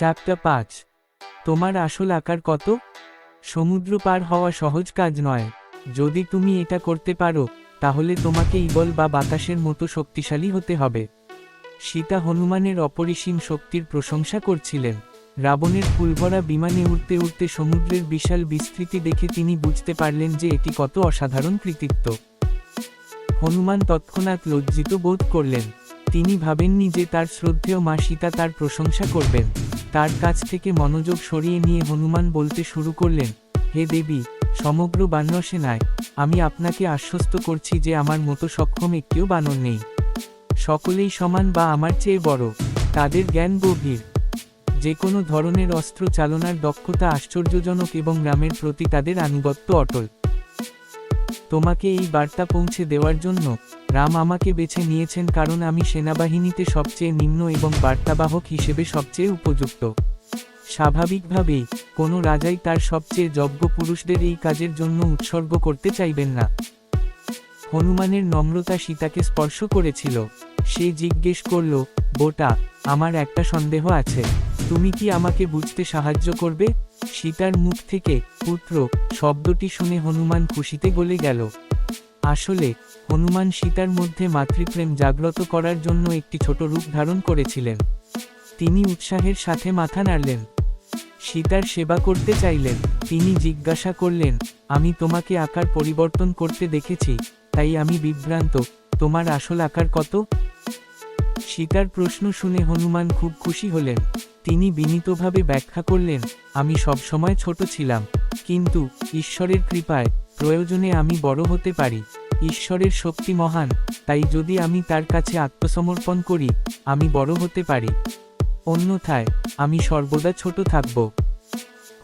Chapter পাঁচ। তোমার আসল আকার কত? সমুদ্র পার হওয়া সহজ কাজ নয়। যদি তুমি এটা করতে পারো, তাহলে তোমাকে ইবল বা বাতাসের মতো শক্তিশালী হতে হবে। সীতা হনুমানের অপরিসীম শক্তির প্রশংসা করছিলেন। রাবণের ফুলভরা বিমানে উড়তে উড়তে সমুদ্রের বিশাল বিস্তৃতি দেখে তিনি বুঝতে পারলেন যে এটি কত অসাধারণ কৃতিত্ব। হনুমান তৎক্ষণাৎ লজ্জিত বোধ করলেন। তিনি ভাবেননি যে তার শ্রদ্ধেয় মা সীতা তার প্রশংসা করবেন। তার কাছ থেকে মনোযোগ সরিয়ে নিয়ে হনুমান বলতে শুরু করলেন, হে দেবী, সমগ্র বানরসেনায় আমি আপনাকে আশ্বস্ত করছি যে আমার মতো সক্ষম একটিও বানর নেই। সকলেই সমান বা আমার চেয়ে বড়, তাদের জ্ঞান গভীর। যে কোনো ধরনের অস্ত্র চালনার দক্ষতা আশ্চর্যজনক এবং রামের প্রতি তাদের আনুগত্য অটল। তোমাকে এই বার্তা পৌঁছে দেওয়ার জন্য রাম আমাকে বেছে নিয়েছেন কারণ আমি সেনাবাহিনীতে সবচেয়ে নিম্ন এবং বার্তাবাহক হিসেবে সবচেয়ে উপযুক্ত। স্বাভাবিকভাবেই কোনো রাজাই তার সবচেয়ে যজ্ঞ পুরুষদের এই কাজের জন্য উৎসর্গ করতে চাইবেন না। হনুমানের নম্রতা সীতাকে স্পর্শ করেছিল। সে জিজ্ঞেস করল, বোটা, আমার একটা সন্দেহ আছে। তুমি কি আমাকে বুঝতে সাহায্য করবে? সীতার মুখ থেকে, পুত্র, শব্দটি শুনে হনুমান খুশিতে গলে গেল। আসলে, হনুমান সীতার মধ্যে মাতৃপ্রেম জাগ্রত করার জন্য একটি ছোট রূপ ধারণ করেছিলেন। তিনি উৎসাহের সাথে মাথা নাড়লেন। সীতার সেবা করতে চাইলেন। তিনি জিজ্ঞাসা করলেন, আমি তোমাকে আকার পরিবর্তন করতে দেখেছি, তাই আমি বিভ্রান্ত। তোমার আসল আকার কত? সীতার প্রশ্ন শুনে হনুমান খুব খুশি হলেন। তিনি বিনীতভাবে ব্যাখ্যা করলেন, আমি সবসময় ছোট ছিলাম, কিন্তু ঈশ্বরের কৃপায় প্রয়োজনে আমি বড় হতে পারি। ঈশ্বরের শক্তি মহান, তাই যদি আমি তার কাছে আত্মসমর্পণ করি, আমি বড় হতে পারি। অন্যথায়, আমি সর্বদা ছোট থাকব।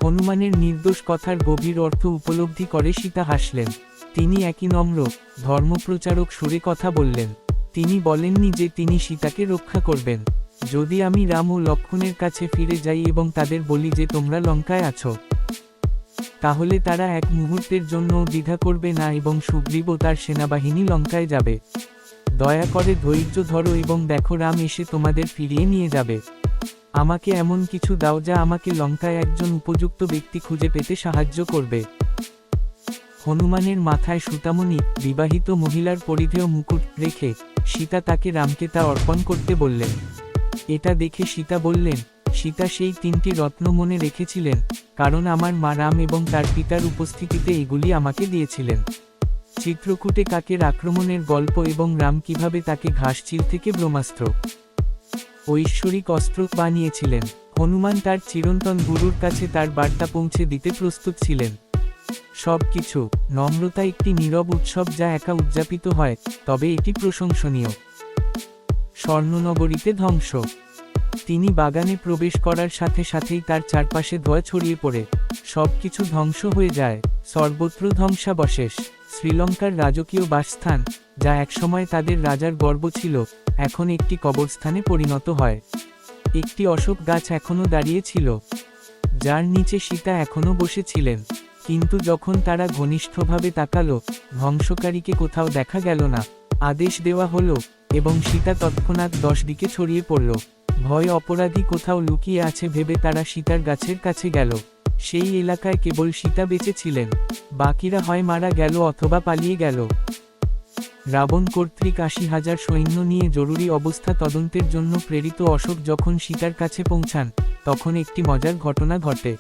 হনুমানের নির্দোষ কথার গভীর অর্থ উপলব্ধি করে সীতা হাসলেন। তিনি একই নম্র, ধর্মপ্রচারক সুরে কথা বললেন। তিনি বলেননি যে তিনি সীতাকে রক্ষা করবেন। যদি আমি রাম ও লক্ষণের কাছে ফিরে যাই এবং তাদের বলি যে তোমরা লঙ্কায় আছো তাহলে তারা এক মুহূর্তের জন্য দ্বিধা করবে না এবং সুগ্রীব তার সেনাবাহিনী লঙ্কায় যাবে। দয়া করে ধৈর্য ধরো এবং দেখো রাম এসে তোমাদের ফিরিয়ে নিয়ে যাবে। আমাকে এমন কিছু দাও যা আমাকে লঙ্কায় একজন উপযুক্ত ব্যক্তি খুঁজে পেতে সাহায্য করবে। হনুমানের মাথায় সুতামণি, বিবাহিত মহিলার পরিধেয় মুকুট রেখে সীতা তাকে রামকে তা অর্পণ করতে বললেন। এটা দেখে সীতা বললেন সীতা সেই তিনটি রত্ন মনে রেখেছিলেন, কারণ আমার মা রাম এবং তার পিতার উপস্থিতিতে এগুলি আমাকে দিয়েছিলেন। চিত্রকূটে কাকের আক্রমণের গল্প এবং রাম কীভাবে তাকে ঘাসচিল থেকে ব্রহ্মাস্ত্র, ঐশ্বরিক অস্ত্র বানিয়েছিলেন, হনুমান তার চিরন্তন গুরুর কাছে তার বার্তা পৌঁছে দিতে প্রস্তুত ছিলেন। সবকিছু নম্রতা একটি নীরব উৎসব যা একা উদযাপিত হয়, তবে এটি প্রশংসনীয়। স্বর্ণনগরীতে ধ্বংস। তিনি বাগানে প্রবেশ করার সাথে সাথেই তার চারপাশে ধোয়া ছড়িয়ে পড়ে। সবকিছু ধ্বংস হয়ে যায়। সর্বত্র ধ্বংসাবশেষ। শ্রীলঙ্কার রাজকীয় বাসস্থান, যা একসময় তাদের রাজার গর্ব ছিল, এখন একটি কবরস্থানে পরিণত হয়। একটি অশোক গাছ এখনও দাঁড়িয়েছিল যার নিচে সীতা এখনও বসেছিলেন। কিন্তু যখন তারা ঘনিষ্ঠভাবে তাকালো, ধ্বংসকারীকে কোথাও দেখা গেল না। আদেশ দেওয়া হলো এবং সীতা তৎক্ষণাৎ দশ দিকে ছড়িয়ে পড়ল। ভয় অপরাধী কোথাও লুকিয়ে আছে ভেবে তারা সীতার গাছের কাছে গেল। সেই এলাকায় কেবল সীতা বেঁচে ছিলেন। বাকিরা হয় মারা গেল অথবা পালিয়ে গেল। রাবণ কর্তৃক আশি হাজার সৈন্য নিয়ে জরুরি অবস্থা তদন্তের জন্য প্রেরিত অশোক যখন সীতার কাছে পৌঁছান, তখন একটি মজার ঘটনা ঘটে।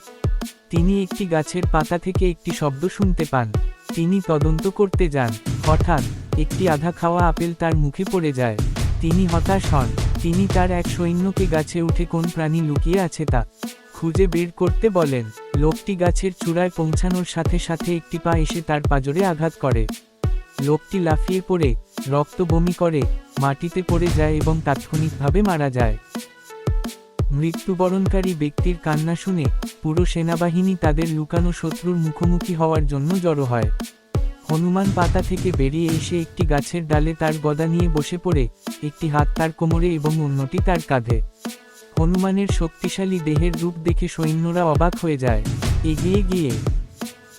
তিনি একটি গাছের পাতা থেকে একটি শব্দ শুনতে পান। তিনি তদন্ত করতে যান। হঠাৎ একটি আধা খাওয়া আপেল তার মুখে পড়ে যায়। তিনি হতাশ হন। তিনি তার এক সৈন্যকে গাছে উঠে কোন প্রাণী লুকিয়ে আছে তা খুঁজে বের করতে বলেন। লোকটি গাছের চূড়ায় পৌঁছানোর সাথে সাথে একটি পা এসে তার পাজরে আঘাত করে। লোকটি লাফিয়ে পড়ে, রক্ত বমি করে, মাটিতে পড়ে যায় এবং তাৎক্ষণিকভাবে মারা যায়। মৃত্যুবরণকারী ব্যক্তির কান্না শুনে পুরো সেনাবাহিনী তাদের লুকানো শত্রুর মুখোমুখি হওয়ার জন্য জড়ো হয়। হনুমান পাতা থেকে বেরিয়ে এসে একটি গাছের ডালে তার গদা নিয়ে বসে পড়ে, একটি হাত তার কোমরে এবং অন্যটি তার কাঁধে। হনুমানের শক্তিশালী দেহের রূপ দেখে সৈন্যরা অবাক হয়ে যায়। এগিয়ে গিয়ে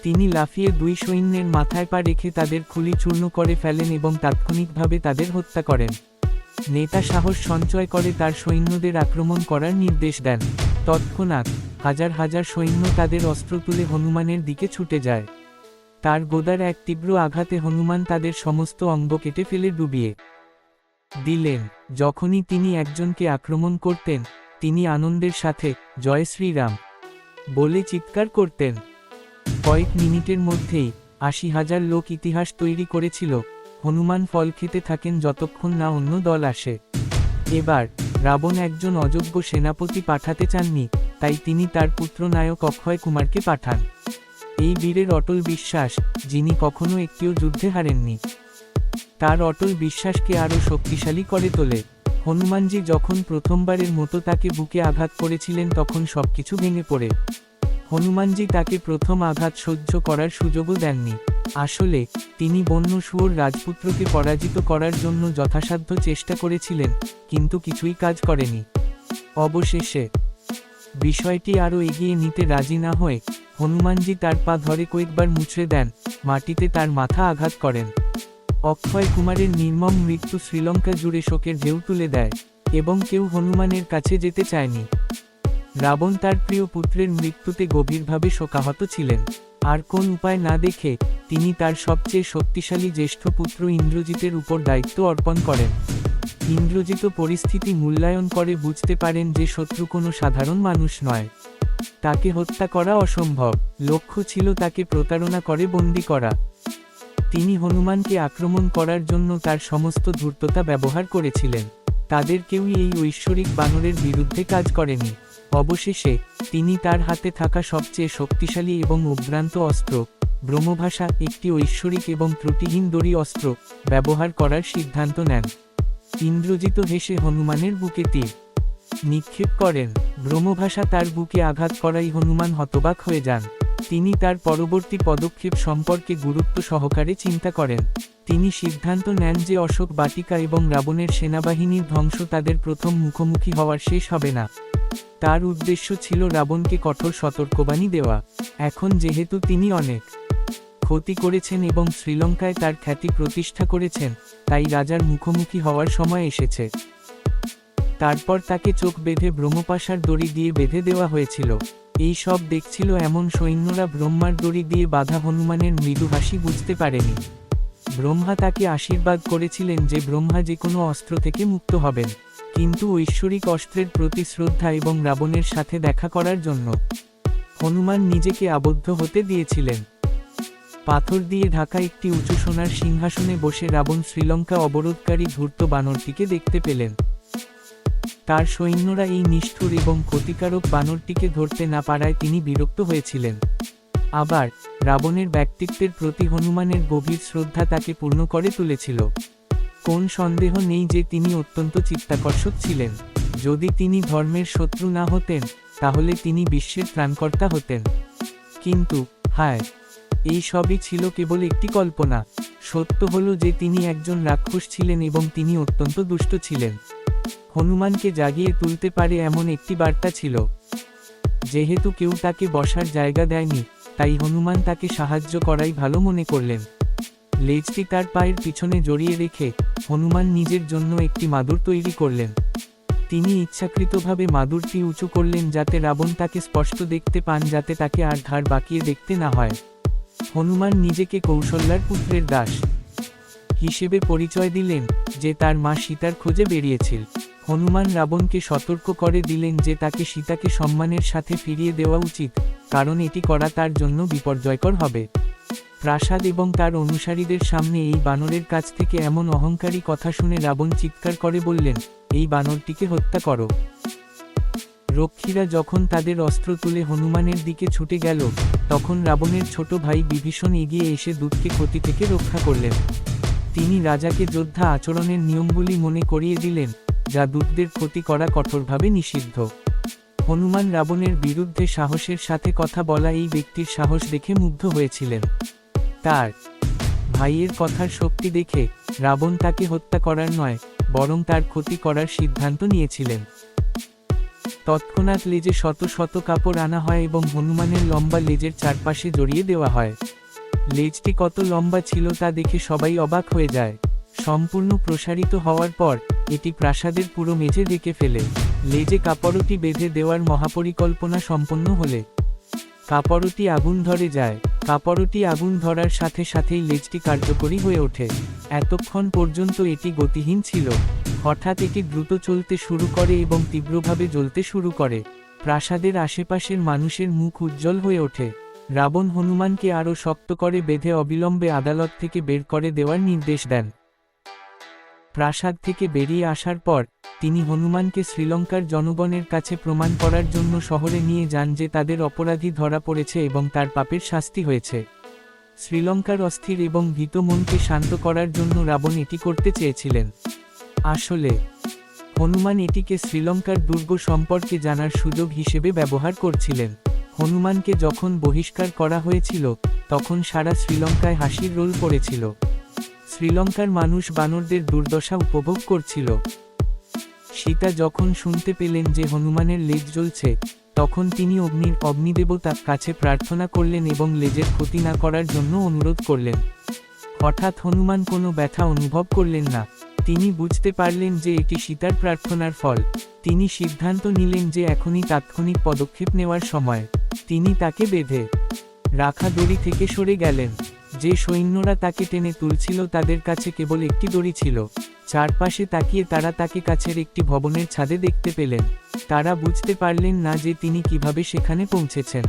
তিনি লাফিয়ে দুই সৈন্যের মাথায় পা রেখে তাদের খুলি চূর্ণ করে ফেলেন এবং তাৎক্ষণিকভাবে তাদের হত্যা করেন। নেতা সাহস সঞ্চয় করে তার সৈন্যদের আক্রমণ করার নির্দেশ দেন। তৎক্ষণাৎ হাজার হাজার সৈন্য তাদের অস্ত্র তুলে হনুমানের দিকে ছুটে যায়। তার গোদার এক তীব্র আঘাতে হনুমান তাদের সমস্ত অঙ্গ কেটে ফেলে ডুবিয়ে দিলেন। যখনই তিনি একজনকে আক্রমণ করতেন, তিনি আনন্দের সাথে, জয় শ্রীরাম বলে চিৎকার করতেন। কয়েক মিনিটের মধ্যেই আশি হাজার লোক ইতিহাস তৈরি করেছিল। হনুমান ফল খেতে থাকেন যতক্ষণ না অন্য দল আসে। এবার, রাবণ একজন অযোগ্য সেনাপতি পাঠাতে চাননি, তাই তিনি তার পুত্র নায়ক অক্ষয় কুমারকে পাঠান। এই বীরের অটল বিশ্বাস, যিনি কখনো একটিও যুদ্ধে হারেননি। তার অটল বিশ্বাসকে আরও শক্তিশালী করে তোলে। হনুমানজি যখন প্রথমবারের মতো তাকে বুকে আঘাত করেছিলেন তখন সবকিছু ভেঙে পড়ে। হনুমানজি তাকে প্রথম আঘাত সহ্য করার সুযোগও দেননি। আসলে, তিনি বন্য শুয়োর রাজপুত্রকে পরাজিত করার জন্য যথাসাধ্য চেষ্টা করেছিলেন, কিন্তু কিছুই কাজ করেনি। অবশেষে, বিষয়টি আরও এগিয়ে নিতে রাজি না হয়ে হনুমানজি তার পা ধরে কয়েকবার মুচড়ে দেন, মাটিতে তার মাথা আঘাত করেন। অক্ষয় কুমারের নির্মম মৃত্যু শ্রীলঙ্কা জুড়ে শোকের ঢেউ তুলে দেয়, এবং কেউ হনুমানের কাছে যেতে চায়নি। রাবণ তার প্রিয় পুত্রের মৃত্যুতে গভীরভাবে শোকাহত ছিলেন। আর কোন উপায় না দেখে, তিনি তার সবচেয়ে শক্তিশালী জ্যেষ্ঠ পুত্র ইন্দ্রজিতের উপর দায়িত্ব অর্পণ করেন। ইন্দ্রজিত পরিস্থিতি মূল্যায়ন করে বুঝতে পারেন যে শত্রু কোনো সাধারণ মানুষ নয়। তাকে হত্যা করা অসম্ভব। লক্ষ্য ছিল তাকে প্রতারণা করে, বন্দি করা। তিনি হনুমানকে আক্রমণ করার জন্য তার সমস্ত ধূর্ততা ব্যবহার করেছিলেন। তাদের কেউই এই ঐশ্বরিক বানরের বিরুদ্ধে কাজ করেনি। অবশেষে, তিনি তার হাতে থাকা সবচেয়ে শক্তিশালী এবং উদ্ভ্রান্ত অস্ত্র, ব্রহ্মভাষা, একটি ঐশ্বরিক এবং ত্রুটিহীন দড়ি অস্ত্র, ব্যবহার করার সিদ্ধান্ত নেন। ইন্দ্রজিত হেসে হনুমানের বুকে তীর। নিক্ষেপ করেন। ব্রহ্মভাষা তার বুকে আঘাত করাই হনুমান হতবাক হয়ে যান। তিনি তার পরবর্তী পদক্ষেপ সম্পর্কে গুরুত্ব সহকারে চিন্তা করেন। তিনি সিদ্ধান্ত নেন যে অশোক বাটিকা এবং রাবণের সেনাবাহিনীর ধ্বংস তাদের প্রথম মুখোমুখি হওয়ার শেষ হবে না। তার উদ্দেশ্য ছিল রাবণকে কঠোর সতর্কবাণী দেওয়া। এখন যেহেতু তিনি অনেক ক্ষতি করেছেন এবং শ্রীলঙ্কায় তার খ্যাতি প্রতিষ্ঠা করেছেন, তাই রাজার মুখোমুখি হওয়ার সময় এসেছে। তারপর তাকে চোখ বেঁধে ব্রহ্মপাশার দড়ি দিয়ে বেঁধে দেওয়া হয়েছিল। এই সব দেখছিল এমন সৈন্যরা ব্রহ্মার দড়ি দিয়ে বাধা হনুমানের মৃদু হাসি বুঝতে পারেনি। ব্রহ্মা তাকে আশীর্বাদ করেছিলেন যে ব্রহ্মা যে কোনো অস্ত্র থেকে মুক্ত হবেন। কিন্তু ঐশ্বরিক অস্ত্রের প্রতি শ্রদ্ধা এবং রাবণের সাথে দেখা করার জন্য হনুমান নিজেকে আবদ্ধ হতে দিয়েছিলেন। পাথর দিয়ে ঢাকা একটি উঁচু সোনার সিংহাসনে বসে রাবণ শ্রীলঙ্কা অবরোধকারী ধূর্ত বানরটিকে দেখতে পেলেন। তার সৈন্যরা এই নিষ্ঠুর এবং ক্ষতিকারক বানরটিকে ধরতে না পারায় তিনি বিরক্ত হয়েছিলেন। আবার, রাবণের ব্যক্তিত্বের প্রতি হনুমানের গভীর শ্রদ্ধা তাকে পূর্ণ করে তুলেছিল। কোন সন্দেহ নেই যে তিনি অত্যন্ত চিত্তাকর্ষক ছিলেন। যদি তিনি ধর্মের শত্রু না হতেন, তাহলে তিনি বিশ্বের ত্রাণকর্তা হতেন। কিন্তু, হায়! এই সবই ছিল কেবল একটি কল্পনা। সত্য হল যে তিনি একজন রাক্ষস ছিলেন এবং তিনি অত্যন্ত দুষ্ট ছিলেন। হনুমানকে জাগিয়ে তুলতে পারে এমন একটি বার্তা ছিল। যেহেতু কেউ তাকে বসার জায়গা দেয়নি, তাই হনুমান তাকে সাহায্য করাই ভালো মনে করলেন। লেজটি তার পায়ের পিছনে জড়িয়ে রেখে হনুমান নিজের জন্য একটি মাদুর তৈরি করলেন। তিনি ইচ্ছাকৃতভাবে মাদুরটি উঁচু করলেন যাতে রাবণ তাকে স্পষ্ট দেখতে পান যাতে তাকে আর ধার বাকিয়ে দেখতে না হয়। হনুমান নিজেকে কৌশল্যার পুত্রের দাস হিসেবে পরিচয় দিলেন যে তার মা সীতার খোঁজে বেরিয়েছিল। হনুমান রাবণকে সতর্ক করে দিলেন যে তাকে সীতাকে সম্মানের সাথে ফিরিয়ে দেওয়া উচিত, কারণ এটি করা তার জন্য বিপর্যয়কর হবে। প্রাসাদ এবং তার অনুসারীদের সামনে এই বানরের কাছ থেকে এমন অহংকারী কথা শুনে রাবণ চিৎকার করে বললেন, এই বানরটিকে হত্যা করো। রক্ষীরা যখন তাদের অস্ত্র তুলে হনুমানের দিকে ছুটে গেল, তখন রাবণের ছোট ভাই বিভীষণ এগিয়ে এসে দুধকে ক্ষতি থেকে রক্ষা করলেন। তিনি রাজাকে যোদ্ধা আচরণের নিয়মগুলি মনে করিয়ে দিলেন যা দূতদের ক্ষতি করা কঠোরভাবে নিষিদ্ধ। হনুমান রাবণের বিরুদ্ধে সাহসের সাথে কথা বলা এই ব্যক্তির সাহস দেখে মুগ্ধ হয়েছিলেন। তার ভাইয়ের কথার শক্তি দেখে রাবণ তাকে হত্যা করার নয়, বরং তার ক্ষতি করার সিদ্ধান্ত নিয়েছিলেন। তৎক্ষণাৎ লেজে শত শত কাপড় আনা হয় এবং হনুমানের লম্বা লেজের চারপাশে জড়িয়ে দেওয়া হয়। লেজটি কত লম্বা ছিল তা দেখে সবাই অবাক হয়ে যায়। সম্পূর্ণ প্রসারিত হওয়ার পর এটি প্রাসাদের পুরো মেঝে ঢেকে ফেলে। লেজে কাপড়টি বেঁধে দেওয়ার মহাপরিকল্পনা সম্পন্ন হলে। কাপড়টি আগুন ধরে যায়। কাপড়টি আগুন ধরার সাথে সাথেই লেজটি কার্যকরী হয়ে ওঠে। এতক্ষণ পর্যন্ত এটি গতিহীন ছিল। হঠাৎ এটি দ্রুত চলতে শুরু করে এবং তীব্রভাবে জ্বলতে শুরু করে। প্রাসাদের আশেপাশের মানুষের মুখ উজ্জ্বল হয়ে ওঠে। রাবণ হনুমানকে আরও শক্ত করে বেঁধে অবিলম্বে আদালত থেকে বের করে দেওয়ার নির্দেশ দেন। প্রাসাদ থেকে বেরিয়ে আসার পর, তিনি হনুমানকে শ্রীলঙ্কার জনগণের কাছে প্রমাণ করার জন্য শহরে নিয়ে যান যে তাদের অপরাধী ধরা পড়েছে এবং তার পাপের শাস্তি হয়েছে। শ্রীলঙ্কার অস্থির এবং ভীত মনকে শান্ত করার জন্য রাবণ এটি করতে চেয়েছিলেন। আসলে, হনুমান এটিকে শ্রীলঙ্কার দুর্গ সম্পর্কে জানার সুযোগ হিসেবে ব্যবহার করছিলেন। হনুমানকে যখন বহিষ্কার করা হয়েছিল, তখন সারা শ্রীলঙ্কায় হাসির রোল পড়েছিল। শ্রীলঙ্কার মানুষ বানরদের দুর্দশা উপভোগ করছিল। সীতা যখন শুনতে পেলেন যে হনুমানের লেজ জ্বলছে, তখন তিনি অগ্নির অগ্নিদেবতার কাছে প্রার্থনা করলেন এবং লেজের ক্ষতি না করার জন্য অনুরোধ করলেন। হঠাৎ হনুমান কোনো ব্যথা অনুভব করলেন না। তিনি বুঝতে পারলেন যে এটি সীতার প্রার্থনার ফল। তিনি সিদ্ধান্ত নিলেন যে এখনই তাৎক্ষণিক পদক্ষেপ নেওয়ার সময়। তিনি তাকে বেঁধে রাখা দড়ি থেকে সরে গেলেন। যে সৈন্যরা তাকে টেনে তুলছিল তাদের কাছে কেবল একটি দড়ি ছিল। চারপাশে তাকিয়ে তারা তাকে কাছের একটি ভবনের ছাদে দেখতে পেলেন। তারা বুঝতে পারলেন না যে তিনি কীভাবে সেখানে পৌঁছেছেন।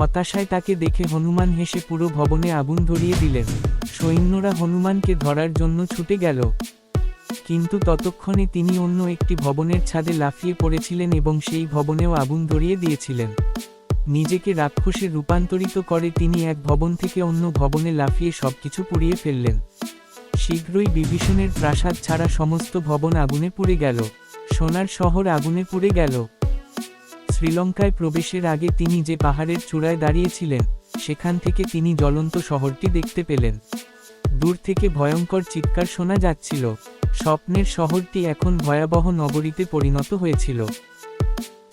হতাশায় তাকে দেখে হনুমান হেসে পুরো ভবনে আগুন ধরিয়ে দিলেন। সৈন্যরা হনুমানকে ধরার জন্য ছুটে গেল। কিন্তু ততক্ষণে তিনি অন্য একটি ভবনের ছাদে লাফিয়ে পড়েছিলেন এবং সেই ভবনেও আগুন ধরিয়ে দিয়েছিলেন। নিজেকে রাক্ষসে রূপান্তরিত করে তিনি এক ভবন থেকে অন্য ভবনে লাফিয়ে সবকিছু পুড়িয়ে ফেললেন। শীঘ্রই বিভীষণের প্রাসাদ ছাড়া সমস্ত ভবন আগুনে পুড়ে গেল। সোনার শহর আগুনে পুড়ে গেল। শ্রীলঙ্কায় প্রবেশের আগে তিনি যে পাহাড়ের চূড়ায় দাঁড়িয়েছিলেন, সেখান থেকে তিনি জ্বলন্ত শহরটি দেখতে পেলেন। দূর থেকে ভয়ঙ্কর চিৎকার শোনা যাচ্ছিল। স্বপ্নের শহরটি এখন ভয়াবহ নগরীতে পরিণত হয়েছিল।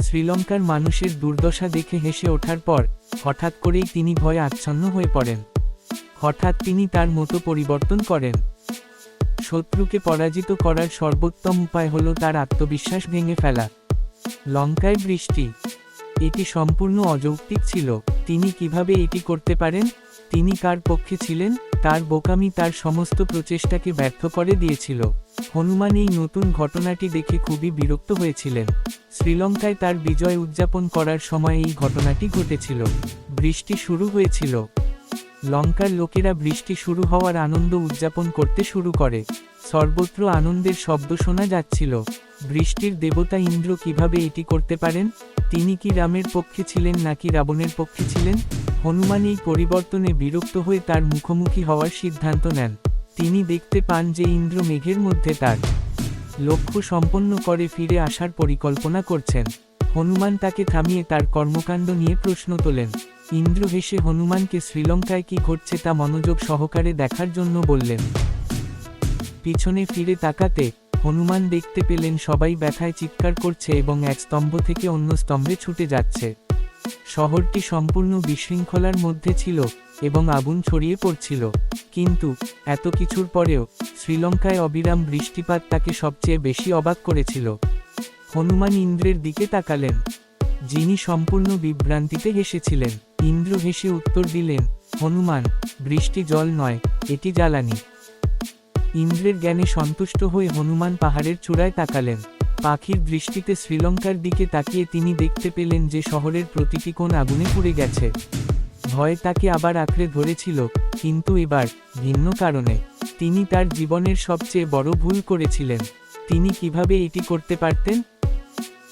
শ্রীলঙ্কার মানুষের দুর্দশা দেখে হেসে ওঠার পর, হঠাৎ করেই তিনি ভয়ে আচ্ছন্ন হয়ে পড়েন। হঠাৎ তিনি তার মতো পরিবর্তন করেন। শত্রুকে পরাজিত করার সর্বোত্তম উপায় হল তার আত্মবিশ্বাস ভেঙে ফেলা। লঙ্কায় বৃষ্টি। এটি সম্পূর্ণ অযৌক্তিক ছিল। তিনি কীভাবে এটি করতে পারেন? তিনি কার পক্ষে ছিলেন, তার বোকামি তার সমস্ত প্রচেষ্টাকে ব্যর্থ করে দিয়েছিল। হনুমান এই নতুন ঘটনাটি দেখে খুবই বিরক্ত হয়েছিলেন। শ্রীলঙ্কায় তার বিজয় উদযাপন করার সময় এই ঘটনাটি ঘটেছিল। বৃষ্টি শুরু হয়েছিল। লঙ্কার লোকেরা বৃষ্টি শুরু হওয়ার আনন্দ উদযাপন করতে শুরু করে। সর্বত্র আনন্দের শব্দ শোনা যাচ্ছিল। বৃষ্টির দেবতা ইন্দ্র কীভাবে এটি করতে পারেন? তিনি কি রামের পক্ষে ছিলেন নাকি রাবণের পক্ষে ছিলেন? হনুমান এই পরিবর্তনে বিরক্ত হয়ে তার মুখোমুখি হওয়ার সিদ্ধান্ত নেন। তিনি দেখতে পান যে ইন্দ্র মেঘের মধ্যে তার লক্ষ্য সম্পন্ন করে ফিরে আসার পরিকল্পনা করছেন। হনুমান তাকে থামিয়ে তার কর্মকাণ্ড নিয়ে প্রশ্ন তোলেন। ইন্দ্র হেসে হনুমানকে শ্রীলঙ্কায় কি ঘটছে তা মনোযোগ সহকারে দেখার জন্য বললেন, পিছনে ফিরে তাকাতে হনুমান দেখতে পেলেন সবাই ব্যথায় চিৎকার করছে এবং এক স্তম্ভ থেকে অন্য স্তম্ভে ছুটে যাচ্ছে। শহরটি সম্পূর্ণ বিশৃঙ্খলার মধ্যে ছিল এবং আগুন ছড়িয়ে পড়ছিল। কিন্তু, এত কিছুর পরেও শ্রীলঙ্কায় অবিরাম বৃষ্টিপাত তাকে সবচেয়ে বেশি অবাক করেছিল। হনুমান ইন্দ্রের দিকে তাকালেন। যিনি সম্পূর্ণ বিভ্রান্তিতে হেসেছিলেন। ইন্দ্র হেসে উত্তর দিলেন, হনুমান, বৃষ্টি জল নয়, এটি জ্বালানি। ইন্দ্রের জ্ঞানে সন্তুষ্ট হয়ে হনুমান পাহাড়ের চূড়ায় তাকালেন। পাখির দৃষ্টিতে শ্রীলঙ্কার দিকে তাকিয়ে তিনি দেখতে পেলেন যে শহরের প্রতিটি কোণ আগুনে পুড়ে গেছে। ভয় তাকে আবার আঁকড়ে ধরেছিল, কিন্তু এবার, ভিন্ন কারণে। তিনি তার জীবনের সবচেয়ে বড় ভুল করেছিলেন। তিনি কীভাবে এটি করতে পারতেন?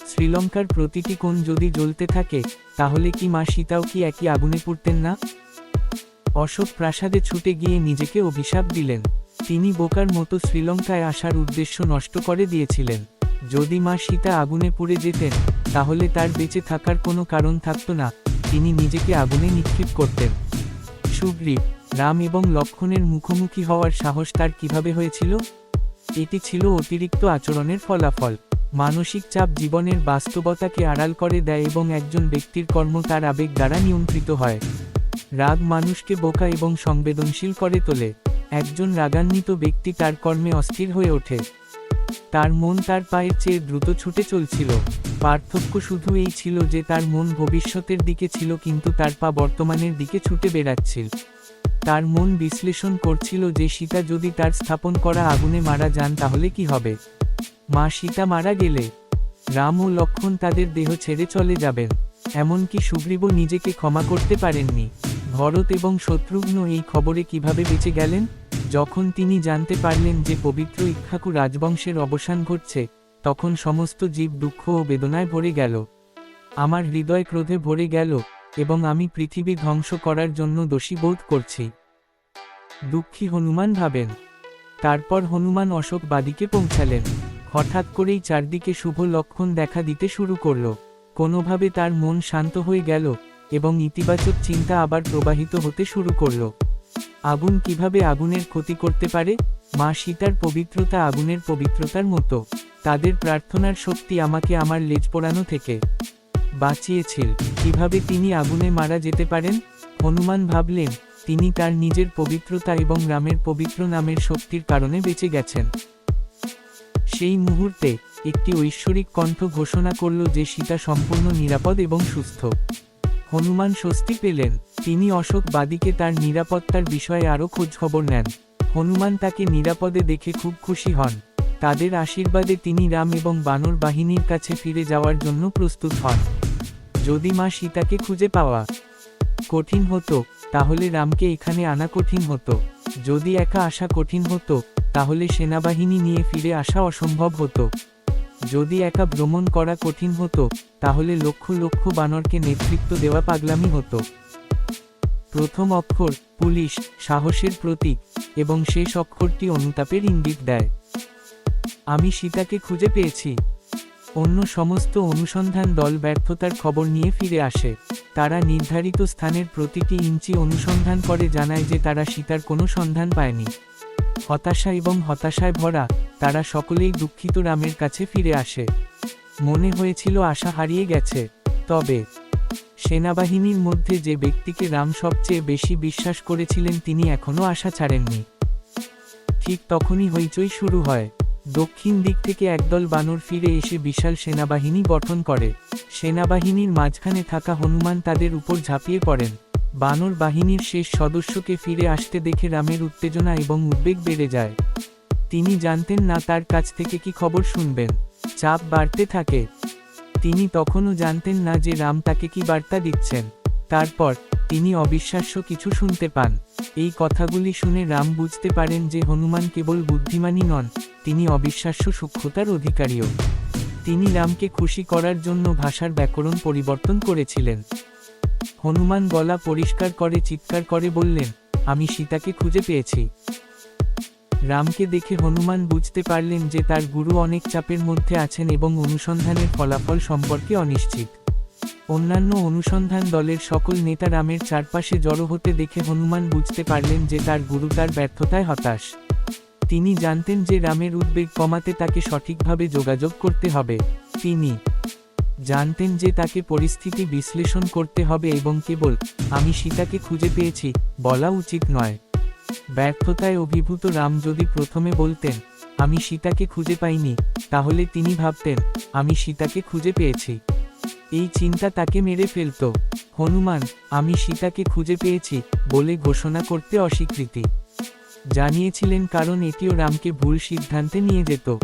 শ্রীলঙ্কার প্রতিটি কোণ যদি জ্বলতে থাকে, তাহলে কি মা সীতাও কি একই আগুনে পুড়তেন না? অশোক প্রাসাদে ছুটে গিয়ে নিজেকে অভিশাপ দিলেন। তিনি বোকার মতো শ্রীলঙ্কায় আসার উদ্দেশ্য নষ্ট করে দিয়েছিলেন। যদি মা সীতা আগুনে পুড়ে যেতেন, তাহলে তার বেঁচে থাকার কোনো কারণ থাকতো না, তিনি নিজেকে আগুনে নিক্ষেপ করতেন। সুগ্রীব, রাম এবং লক্ষণের মুখোমুখি হওয়ার সাহস তার কীভাবে হয়েছিল? এটি ছিল অতিরিক্ত আচরণের ফলাফল। মানসিক চাপ জীবনের বাস্তবতাকে আড়াল করে দেয় এবং একজন ব্যক্তির কর্ম তার আবেগ দ্বারা নিয়ন্ত্রিত হয়। রাগ মানুষকে বোকা এবং সংবেদনশীল করে তোলে। একজন রাগান্বিত ব্যক্তি তার কর্মে অস্থির হয়ে ওঠে। তার মন তার পায়ের চেয়ে দ্রুত ছুটে চলছিল। পার্থক্য শুধু এই ছিল যে তার মন ভবিষ্যতের দিকে ছিল কিন্তু তার পা বর্তমানের দিকে ছুটে বেড়াচ্ছিল। তার মন বিশ্লেষণ করছিল যে সীতা যদি তার স্থাপন করা আগুনে মারা যান তাহলে কি হবে? মা সীতা মারা গেলে? রাম ও লক্ষণ তাদের দেহ ছেড়ে চলে যাবেন। এমনকি সুগ্রীব নিজেকে ক্ষমা করতে পারেননি। ভরত এবং শত্রুঘ্ন এই খবরে কীভাবে বেঁচে গেলেন? যখন তিনি জানতে পারলেন যে পবিত্র ইক্ষাকু রাজবংশের অবসান ঘটছে, তখন সমস্ত জীব দুঃখ ও বেদনায় ভরে গেল। আমার হৃদয় ক্রোধে ভরে গেল এবং আমি পৃথিবী ধ্বংস করার জন্য দোষী বোধ করছি। দুঃখী হনুমান ভাবেন। তারপর হনুমান অশোক বাদিকে পৌঁছালেন। হঠাৎ করেই চারদিকে শুভ লক্ষণ দেখা দিতে শুরু করল। কোনোভাবে তার মন শান্ত হয়ে গেল এবং ইতিবাচক চিন্তা আবার প্রবাহিত হতে শুরু করল। আগুন কীভাবে আগুনের ক্ষতি করতে পারে? মা সীতার পবিত্রতা আগুনের পবিত্রতার মতো। তাদের প্রার্থনার শক্তি আমাকে আমার লেজ পোড়ানো থেকে বাঁচিয়েছিল। কীভাবে তিনি আগুনে মারা যেতে পারেন? হনুমান ভাবলেন, তিনি তার নিজের পবিত্রতা এবং রামের পবিত্র নামের শক্তির কারণে বেঁচে গেছেন। সেই মুহূর্তে একটি ঐশ্বরিক কণ্ঠ ঘোষণা করল যে সীতা সম্পূর্ণ নিরাপদ এবং সুস্থ। হনুমান স্বস্তি পেলেন। তিনি অশোক বাদীকে তার নিরাপত্তার বিষয়ে আরও খোঁজখবর নেন। হনুমান তাকে নিরাপদে দেখে খুব খুশি হন। তাদের আশীর্বাদে তিনি রাম এবং বানর বাহিনীর কাছে ফিরে যাওয়ার জন্য প্রস্তুত হন। যদি মা সীতাকে খুঁজে পাওয়া কঠিন হতো, তাহলে রামকে এখানে আনা কঠিন হতো। যদি একা আসা কঠিন হতো, তাহলে সেনাবাহিনী নিয়ে ফিরে আসা অসম্ভব হতো। যদি একা ভ্রমণ করা কঠিন হতো, তাহলে লক্ষ লক্ষ বানরকে নেতৃত্ব দেওয়া পাগলামি হতো। প্রথম অক্ষর, পুলিশ, সাহসের প্রতীক, এবং শেষ অক্ষরটি অনুতাপের ইঙ্গিত দেয়। আমি সীতাকে খুঁজে পেয়েছি। অন্য সমস্ত অনুসন্ধান দল ব্যর্থতার খবর নিয়ে ফিরে আসে। তারা নির্ধারিত স্থানের প্রতিটি ইঞ্চি অনুসন্ধান করে জানায় যে তারা সীতার কোনো সন্ধান পায়নি। হতাশা এবং হতাশায় ভরা, তারা সকলেই দুঃখিত রামের কাছে ফিরে আসে। মনে হয়েছিল আশা হারিয়ে গেছে। তবে সেনাবাহিনীর মধ্যে যে ব্যক্তিকে রাম সবচেয়ে বেশি বিশ্বাস করেছিলেন, তিনি এখনও আশা ছাড়েননি। ঠিক তখনই হইচই শুরু হয়। দক্ষিণ দিক থেকে একদল বানর ফিরে এসে বিশাল সেনাবাহিনী গঠন করে। সেনাবাহিনীর মাঝখানে থাকা হনুমান তাদের উপর ঝাঁপিয়ে পড়েন। বানর বাহিনীর শেষ সদস্যকে ফিরে আসতে দেখে রামের উত্তেজনা এবং উদ্বেগ বেড়ে যায়। তিনি জানতেন না তার কাছ থেকে কি খবর শুনবেন। চাপ বাড়তে থাকে। তিনি তখনও জানতেন না যে রাম তাকে কি বার্তা দিচ্ছেন। তারপর তিনি অবিশ্বাস্য কিছু শুনতে পান। এই কথাগুলি শুনে রাম বুঝতে পারেন যে হনুমান কেবল বুদ্ধিমানই নন, তিনি অবিশ্বাস্য সূক্ষ্মতার অধিকারীও। তিনি রামকে খুশি করার জন্য ভাষার ব্যাকরণ পরিবর্তন করেছিলেন। হনুমান গলা পরিষ্কার করে চিৎকার করে বললেন, আমি সীতাকে খুঁজে পেয়েছি। রামকে দেখে হনুমান বুঝতে পারলেন যে তার গুরু অনেক চাপের মধ্যে আছেন এবং অনুসন্ধানের ফলাফল সম্পর্কে অনিশ্চিত। অন্যান্য অনুসন্ধান দলের সকল নেতা রামের চারপাশে জড়ো হতে দেখে হনুমান বুঝতে পারলেন যে তার গুরু তার ব্যর্থতায় হতাশ। তিনি জানতেন যে রামের উদ্বেগ কমাতে তাকে সঠিকভাবে যোগাযোগ করতে হবে। তিনি জানতেন যে তাকে পরিস্থিতি বিশ্লেষণ করতে হবে এবং কেবল, আমি সীতাকে খুঁজে পেয়েছি, বলা উচিত নয়। ব্যর্থতায় অভিভূত রাম যদি প্রথমে বলতেন, আমি সীতাকে খুঁজে পাইনি, তাহলে তিনি ভাবতেন, আমি সীতাকে খুঁজে পেয়েছি। এই চিন্তা তাকে মেরে ফেলত। হনুমান, আমি সীতাকে খুঁজে পেয়েছি, বলে ঘোষণা করতে অস্বীকৃতি। জানিয়েছিলেন কারণ এটিও রামকে ভুল সিদ্ধান্তে নিয়ে যেত।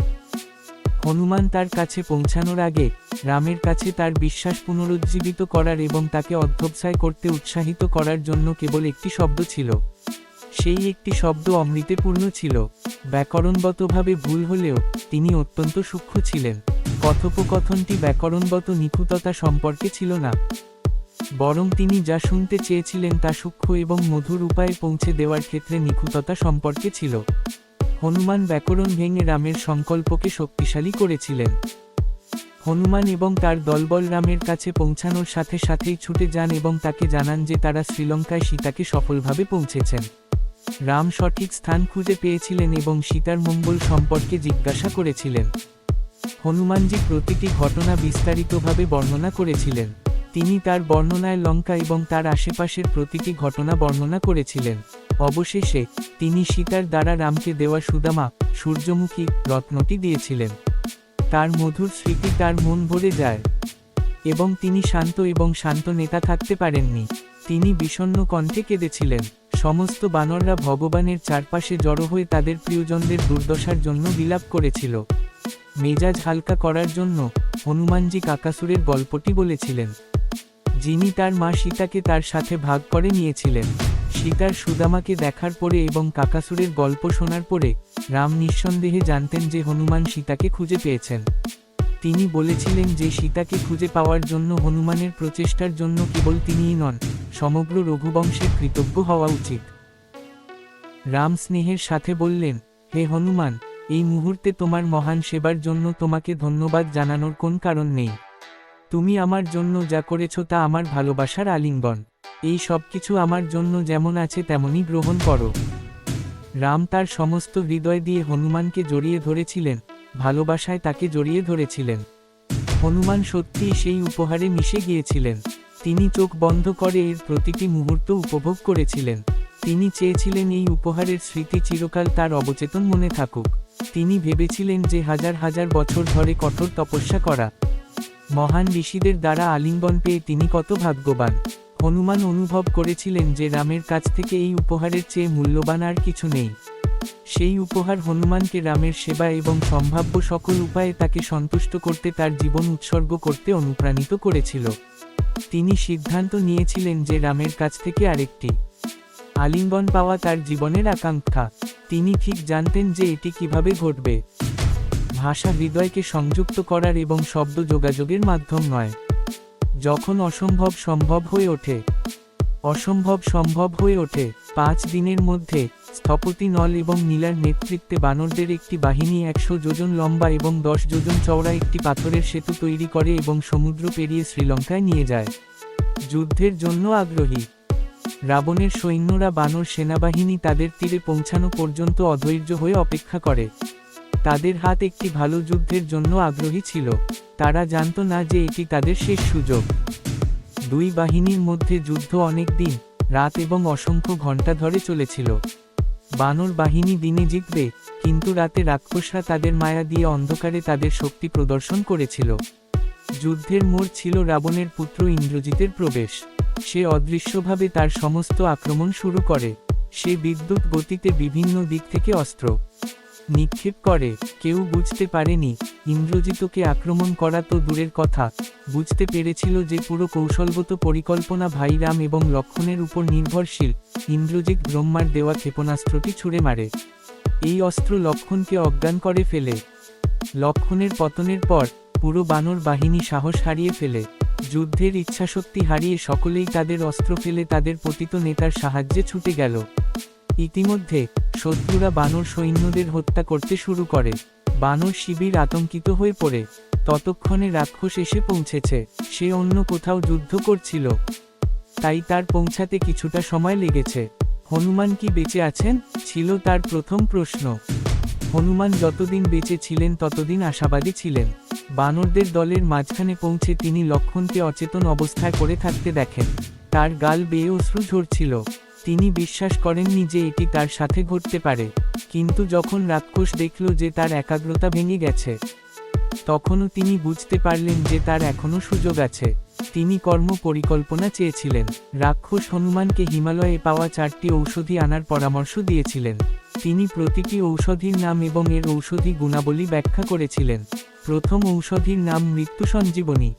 হনুমান তার কাছে পৌঁছানোর আগে, রামের কাছে তার বিশ্বাস পুনরুজ্জীবিত করার এবং তাকে অধ্যবসায় করতে উৎসাহিত করার জন্য কেবল একটি শব্দ ছিল। সেই একটি শব্দ অমৃতে পূর্ণ ছিল। ব্যাকরণগতভাবে ভুল হলেও, তিনি অত্যন্ত সূক্ষ্ম ছিলেন। কথোপকথনটি ব্যাকরণগত নিখুঁততা সম্পর্কে ছিল না। বরং তিনি যা শুনতে চেয়েছিলেন তা সূক্ষ্ম এবং মধুর উপায়ে পৌঁছে দেওয়ার ক্ষেত্রে নিখুঁততা সম্পর্কে ছিল। হনুমান ব্যাকরণ ভেঙে রামের সংকল্পকে শক্তিশালী করেছিলেন। হনুমান এবং তার দলবল রামের কাছে পৌঁছানোর সাথে সাথেই ছুটে যান এবং তাকে জানান যে তারা শ্রীলঙ্কায় সীতাকে সফলভাবে পৌঁছেছেন। রাম সঠিক স্থান খুঁজে পেয়েছিলেন এবং সীতার মঙ্গল সম্পর্কে জিজ্ঞাসা করেছিলেন। হনুমানজি প্রতিটি ঘটনা বিস্তারিতভাবে বর্ণনা করেছিলেন। তিনি তার বর্ণনায় লঙ্কা এবং তার আশেপাশের প্রতিটি ঘটনা বর্ণনা করেছিলেন। অবশেষে, তিনি সীতার দ্বারা রামকে দেওয়া সুদামা, সূর্যমুখী রত্নটি দিয়েছিলেন। তার মধুর স্মৃতি তার মন ভরে যায়। এবং তিনি শান্ত এবং শান্ত নেতা থাকতে পারেননি। তিনি বিষণ্ণ কণ্ঠে কেঁদেছিলেন। সমস্ত বানররা ভগবানের চারপাশে জড়ো হয়ে তাদের প্রিয়জনদের দুর্দশার জন্য বিলাপ করেছিল। মেজাজ হালকা করার জন্য হনুমানজি কাকাসুরের গল্পটি বলেছিলেন। যিনি তার মা সীতাকে তার সাথে ভাগ করে নিয়েছিলেন। সীতার সুদামাকে দেখার পরে এবং কাকাসুরের গল্প শোনার পরে, রাম নিঃসন্দেহে জানতেন যে হনুমান সীতাকে খুঁজে পেয়েছেন। তিনি বলেছিলেন যে সীতাকে খুঁজে পাওয়ার জন্য হনুমানের প্রচেষ্টার জন্য কেবল তিনিই নন, সমগ্র রঘুবংশের কৃতজ্ঞ হওয়া উচিত। রাম স্নেহের সাথে বললেন, হে হনুমান, এই মুহূর্তে তোমার মহান সেবার জন্য তোমাকে ধন্যবাদ জানানোর কোন কারণ নেই। তুমি আমার জন্য যা করেছ তা আমার ভালোবাসার আলিঙ্গন। এই সব কিছু আমার জন্য যেমন আছে তেমনই গ্রহণ করো। রাম তার সমস্ত হৃদয় দিয়ে হনুমানকে জড়িয়ে ধরেছিলেন, ভালোবাসায় তাকে জড়িয়ে ধরেছিলেন। হনুমান সত্যিই সেই উপহারে মিশে গিয়েছিলেন। তিনি চোখ বন্ধ করে এর প্রতিটি মুহূর্ত উপভোগ করেছিলেন। তিনি চেয়েছিলেন এই উপহারের স্মৃতি চিরকাল তার অবচেতন মনে থাকুক। তিনি ভেবেছিলেন যে হাজার হাজার বছর ধরে কঠোর তপস্যা করা মহান ঋষিদের দ্বারা আলিঙ্গন পেয়ে তিনি কত ভাগ্যবান। হনুমান অনুভব করেছিলেন যে রামের কাছ থেকে এই উপহারের চেয়ে মূল্যবান আর কিছু নেই। সেই উপহার হনুমানকে রামের সেবা এবং সম্ভাব্য সকল উপায়ে তাকে সন্তুষ্ট করতে তার জীবন উৎসর্গ করতে অনুপ্রাণিত করেছিল। তিনি সিদ্ধান্ত নিয়েছিলেন যে রামের কাছ থেকে আরেকটি আলিঙ্গন পাওয়া তার জীবনের আকাঙ্ক্ষা। তিনি ঠিক জানতেন যে এটি কীভাবে ঘটবে। ভাষা হৃদয়কে সংযুক্ত করার এবং শব্দ যোগাযোগের মাধ্যম নয়। যখন অসম্ভব সম্ভব হয়ে ওঠে, অসম্ভব সম্ভব হয়ে ওঠে, পাঁচ দিনের মধ্যে, স্থপতি নল এবং নীলার নেতৃত্বে বানরদের একটি বাহিনী একশো যোজন লম্বা এবং দশ যোজন চওড়া একটি পাথরের সেতু তৈরি করে এবং সমুদ্র পেরিয়ে শ্রীলঙ্কায় নিয়ে যায়। যুদ্ধের জন্য আগ্রহী। রাবণের সৈন্যরা বানর সেনাবাহিনী তাদের তীরে পৌঁছানো পর্যন্ত অধৈর্য হয়ে অপেক্ষা করে। তাদের হাত একটি ভালো যুদ্ধের জন্য আগ্রহী ছিল। তারা জানত না যে এটি তাদের শেষ সুযোগ। দুই বাহিনীর মধ্যে যুদ্ধ অনেক দিন, রাত এবং অসংখ্য ঘণ্টা ধরে চলেছিল। বানর বাহিনী দিনে জিতবে, কিন্তু রাতে রাক্ষসরা তাদের মায়া দিয়ে অন্ধকারে তাদের শক্তি প্রদর্শন করেছিল। যুদ্ধের মোড় ছিল রাবণের পুত্র ইন্দ্রজিতের প্রবেশ। সে অদৃশ্যভাবে তার সমস্ত আক্রমণ শুরু করে। সে বিদ্যুৎ গতিতে বিভিন্ন দিক থেকে অস্ত্র নিক্ষেপ করে, কেউ বুঝতে পারেনি। ইন্দ্রজিতকে আক্রমণ করা তো দূরের কথা। বুঝতে পেরেছিল যে পুরো কৌশলগত পরিকল্পনা ভাই রাম এবং লক্ষণের উপর নির্ভরশীল। ইন্দ্রজিৎ ব্রহ্মার দেওয়া ক্ষেপণাস্ত্রটি ছুড়ে মারে। এই অস্ত্র লক্ষণকে অজ্ঞান করে ফেলে। লক্ষণের পতনের পর, পুরো বানর বাহিনী সাহস হারিয়ে ফেলে। যুদ্ধের ইচ্ছাশক্তি হারিয়ে সকলেই তাদের অস্ত্র ফেলে তাদের পতিত নেতার সাহায্যে ছুটে গেল। ইতিমধ্যে শত্রুরা বানর সৈন্যদের হত্যা করতে শুরু করে। বানর শিবির আতঙ্কিত হয়ে পড়ে। ততক্ষণে রাক্ষস এসে পৌঁছেছে। সে অন্য কোথাও যুদ্ধ করছিল। তাই তার পৌঁছাতে কিছুটা সময় লেগেছে। হনুমান কি বেঁচে আছেন? ছিল তার প্রথম প্রশ্ন। হনুমান যতদিন বেঁচে ছিলেন ততদিন আশাবাদী ছিলেন। বানরদের দলের মাঝখানে পৌঁছে তিনি লক্ষণকে অচেতন অবস্থায় পড়ে থাকতে দেখেন। তার গাল বেয়ে অশ্রু ঝরছিল। তিনি বিশ্বাস করেননি যে এটি তার সাথে ঘটতে পারে। কিন্তু যখন রাক্ষস দেখল যে তার একাগ্রতা ভেঙে গেছে, তখনও তিনি বুঝতে পারলেন যে তার এখনও সুযোগ আছে। তিনি কর্ম পরিকল্পনা চেয়েছিলেন। রাক্ষস হনুমানকে হিমালয়ে পাওয়া চারটি ঔষধি আনার পরামর্শ দিয়েছিলেন। তিনি প্রতিটি ঔষধির নাম এবং এর ঔষধি গুণাবলী ব্যাখ্যা করেছিলেন। প্রথম ঔষধির নাম মৃত্যু সঞ্জীবনী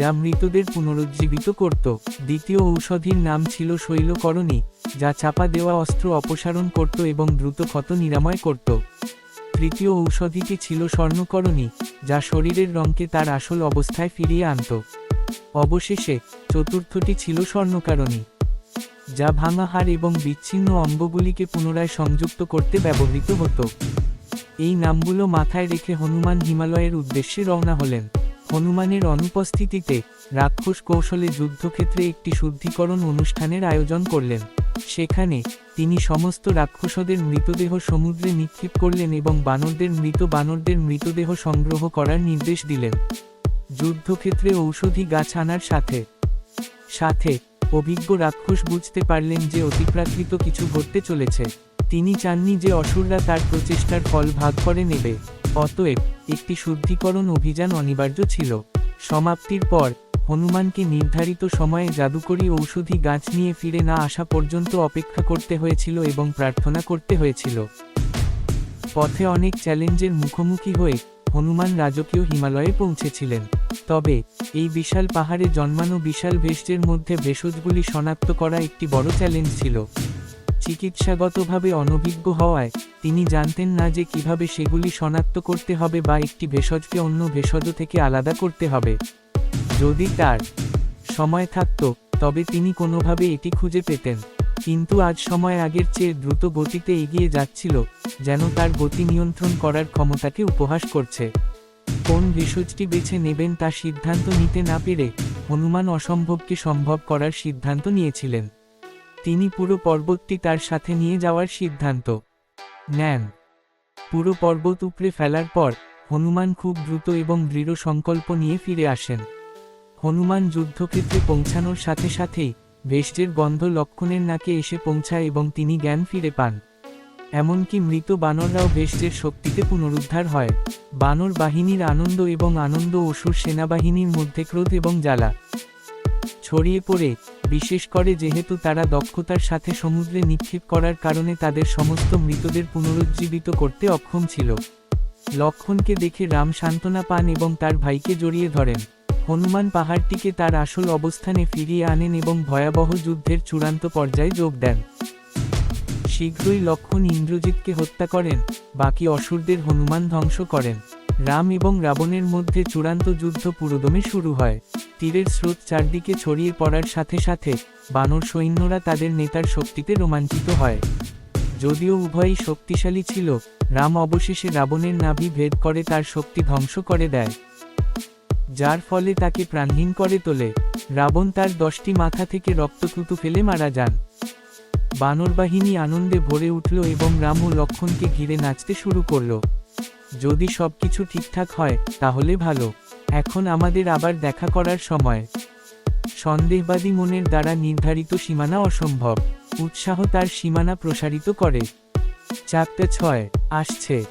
যা মৃতদের পুনরুজ্জীবিত করত। দ্বিতীয় ঔষধির নাম ছিল শৈলকরণী, যা চাপা দেওয়া অস্ত্র অপসারণ করত এবং দ্রুত ক্ষত নিরাময় করত। তৃতীয় ঔষধিটি ছিল স্বর্ণকরণী, যা শরীরের রঙকে তার আসল অবস্থায় ফিরিয়ে আনত। অবশেষে, চতুর্থটি ছিল স্বর্ণকারণী, যা ভাঙা হাড় এবং বিচ্ছিন্ন অঙ্গগুলিকে পুনরায় সংযুক্ত করতে ব্যবহৃত হতো। এই নামগুলো মাথায় রেখে হনুমান হিমালয়ের উদ্দেশ্যে রওনা হলেন। হনুমানের অনুপস্থিতিতে রাক্ষস কৌশলে যুদ্ধক্ষেত্রে একটি শুদ্ধিকরণ অনুষ্ঠানের আয়োজন করলেন। সেখানে তিনি সমস্ত রাক্ষসদের মৃতদেহ সমুদ্রে নিক্ষেপ করলেন এবং বানরদের মৃত বানরদের মৃতদেহ সংগ্রহ করার নির্দেশ দিলেন। যুদ্ধক্ষেত্রে ঔষধি গাছ আনার সাথে সাথে অভিজ্ঞ রাক্ষস বুঝতে পারলেন যে অতিপ্রাকৃত কিছু ঘটতে চলেছে। তিনি চাননি যে অসুররা তার প্রচেষ্টার ফল ভাগ করে নেবে। অতএব একটি শুদ্ধিকরণ অভিযান অনিবার্য ছিল। সমাপ্তির পর হনুমানকে নির্ধারিত সময়ে জাদুকরী ঔষধি গাছ নিয়ে ফিরে না আসা পর্যন্ত অপেক্ষা করতে হয়েছিল এবং প্রার্থনা করতে হয়েছিল। পথে অনেক চ্যালেঞ্জের মুখোমুখি হয়ে হনুমান রাজকীয় হিমালয়ে পৌঁছেছিলেন। তবে এই বিশাল পাহাড়ে জন্মানো বিশাল ভেষজের মধ্যে ভেষজগুলি শনাক্ত করা একটি বড় চ্যালেঞ্জ ছিল। চিকিৎসাগতভাবে অনভিজ্ঞ হওয়ায়, তিনি জানতেন না যে কীভাবে সেগুলি শনাক্ত করতে হবে বা একটি ভেষজকে অন্য ভেষজ থেকে আলাদা করতে হবে। যদি তার সময় থাকত, তবে তিনি কোনোভাবে এটি খুঁজে পেতেন। কিন্তু আজ সময় আগের চেয়ে দ্রুত গতিতে এগিয়ে যাচ্ছিল, যেন তার গতি নিয়ন্ত্রণ করার ক্ষমতাকে উপহাস করছে। কোন ভেষজটি বেছে নেবেন তা সিদ্ধান্ত নিতে না পেরে, হনুমান অসম্ভবকে সম্ভব করার সিদ্ধান্ত নিয়েছিলেন। তিনি পুরো পর্বতটি তার সাথে নিয়ে যাওয়ার সিদ্ধান্ত নেন। পুরো পর্বত উপড়ে ফেলার পর, হনুমান খুব দ্রুত এবং দৃঢ় সংকল্প নিয়ে ফিরে আসেন। হনুমান যুদ্ধক্ষেত্রে পৌঁছানোর সাথে সাথেই, ভেষ্টের গন্ধ লক্ষণের নাকে এসে পৌঁছায় এবং তিনি জ্ঞান ফিরে পান। এমনকি মৃত বানররাও ভেষ্টের শক্তিতে পুনরুদ্ধার হয়। বানর বাহিনীর আনন্দ এবং আনন্দ অসুর সেনাবাহিনীর মধ্যে ক্রোধ এবং জ্বালা। ছড়িয়ে পড়ে, বিশেষ করে যেহেতু তারা দক্ষতার সাথে সমুদ্রে নিক্ষেপ করার কারণে তাদের সমস্ত মৃতদের পুনরুজ্জীবিত করতে অক্ষম ছিল। লক্ষণকে দেখে রাম সান্ত্বনা পান এবং তার ভাইকে জড়িয়ে ধরেন। হনুমান পাহাড়টিকে তার আসল অবস্থানে ফিরিয়ে আনেন এবং ভয়াবহ যুদ্ধের চূড়ান্ত পর্যায়ে যোগ দেন। শীঘ্রই লক্ষণ ইন্দ্রজিৎকে হত্যা করেন, বাকি অসুরদের হনুমান ধ্বংস করেন। রাম এবং রাবণের মধ্যে চূড়ান্ত যুদ্ধ পুরোদমে শুরু হয়। তীরের স্রোত চারদিকে ছড়িয়ে পড়ার সাথে সাথে বানর সৈন্যরা তাদের নেতার শক্তিতে রোমাঞ্চিত হয়। যদিও উভয়ই শক্তিশালী ছিল, রাম অবশেষে রাবণের নাভি ভেদ করে তার শক্তি ধ্বংস করে দেয়। যার ফলে তাকে প্রাণহীন করে তোলে। রাবণ তার দশটি মাথা থেকে রক্তকুতু ফেলে মারা যান। বানর বাহিনী আনন্দে ভরে উঠল এবং রাম ও লক্ষণকে ঘিরে নাচতে শুরু করল। যদি সব কিছু ঠিকঠাক হয়, তাহলে ভালো। এখন আমাদের আবার দেখা করার সময়। সন্দেহবাদী মনের দ্বারা নির্ধারিত সীমানা অসম্ভব। উৎসাহ তার সীমানা প্রসারিত করে। চারটে ছয়, আসছে।